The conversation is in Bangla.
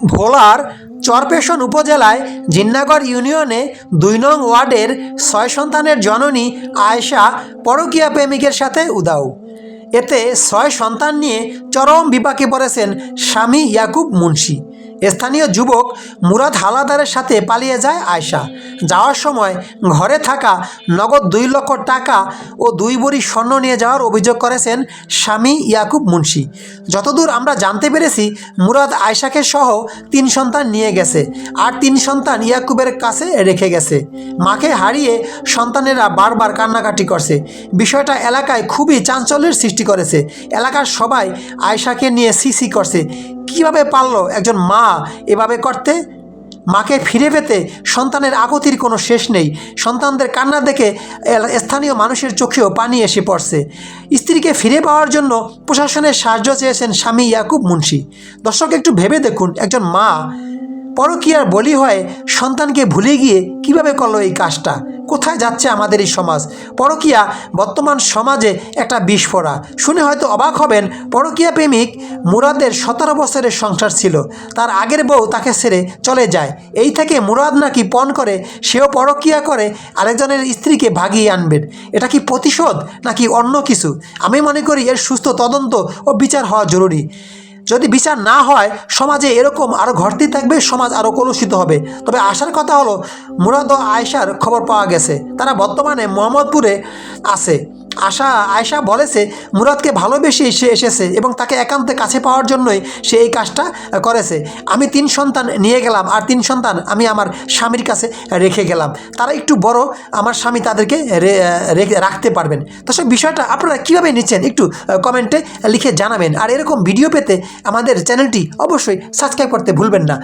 ভোলার চরপেশন উপজেলায় জিন্নাগড় ইউনিয়নে দুই নং ওয়ার্ডের ছয় সন্তানের জননী আয়েশা পরকীয়া প্রেমিকের সাথে উদাও এতে ছয় সন্তান নিয়ে চরম বিপাকে পড়েছেন স্বামী ইয়াকুব মুন্সি। স্থানীয় যুবক মুরাদ হালাদারের সাথে পালিয়ে যায় আয়শা। যাওয়ার সময় ঘরে থাকা নগদ দুই লক্ষ টাকা ও দুই বড়ি স্বর্ণ নিয়ে যাওয়ার অভিযোগ করেছেন স্বামী ইয়াকুব মুন্সি। যতদূর আমরা জানতে পেরেছি, মুরাদ আয়শাকে সহ তিন সন্তান নিয়ে গেছে আর তিন সন্তান ইয়াকুবের কাছে রেখে গেছে। মাকে হারিয়ে সন্তানেরা বারবার কান্নাকাটি করছে। বিষয়টা এলাকায় খুবই চাঞ্চল্যের সৃষ্টি করেছে। এলাকার সবাই আয়শাকে নিয়ে সিসি করছে। কীভাবে পারল একজন মা এভাবে করতে? মাকে ফিরে পেতে সন্তানের আগতির কোনো শেষ নেই। সন্তানদের কান্না দেখে স্থানীয় মানুষের চোখেও পানি এসে পড়ছে। স্ত্রীকে ফিরে পাওয়ার জন্য প্রশাসনের সাহায্য চেয়েছেন স্বামী ইয়াকুব মুন্সি। দর্শক, একটু ভেবে দেখুন, একজন মা পরকীয়ার বলি হয়, সন্তানকে ভুলে গিয়ে কীভাবে করল এই কাজটা? কোথায় যাচ্ছে আমাদের এই সমাজ? পরকীয়া বর্তমান সমাজে একটা বিস্ফোরা। শুনে হয়তো অবাক হবেন, পরকীয়া প্রেমিক মুরাদের সতেরো বছরের সংসার ছিল। তার আগের বউ তাকে ছেড়ে চলে যায়। এই থেকে মুরাদ নাকি পণ করে, সেও পরকীয়া করে, আরেকজনের স্ত্রীকে ভাগিয়ে আনবেন। এটা কি প্রতিশোধ নাকি অন্য কিছু? আমি মনে করি এর সুস্থ তদন্ত ও বিচার হওয়া জরুরি। যদি বিচার না হয়, সমাজে এরকম আরও ঘটতে থাকবে, সমাজ আরও কলুষিত হবে। তবে আসার কথা হলো, মুরাদ আয়েশার খবর পাওয়া গেছে। তারা বর্তমানে মোহাম্মদপুরে আছে। আশা, আয়শা বলেছে, মুরাদকে ভালোবেসে সে এসেছে এবং তাকে একান্তে কাছে পাওয়ার জন্যই সে এই কাজটা করেছে। আমি তিন সন্তান নিয়ে গেলাম আর তিন সন্তান আমি আমার স্বামীর কাছে রেখে গেলাম। তারা একটু বড়, আমার স্বামী তাদেরকে রাখতে পারবেন। তো সে বিষয়টা আপনারা কীভাবে নিচ্ছেন একটু কমেন্টে লিখে জানাবেন। আর এরকম ভিডিও পেতে আমাদের চ্যানেলটি অবশ্যই সাবস্ক্রাইব করতে ভুলবেন না।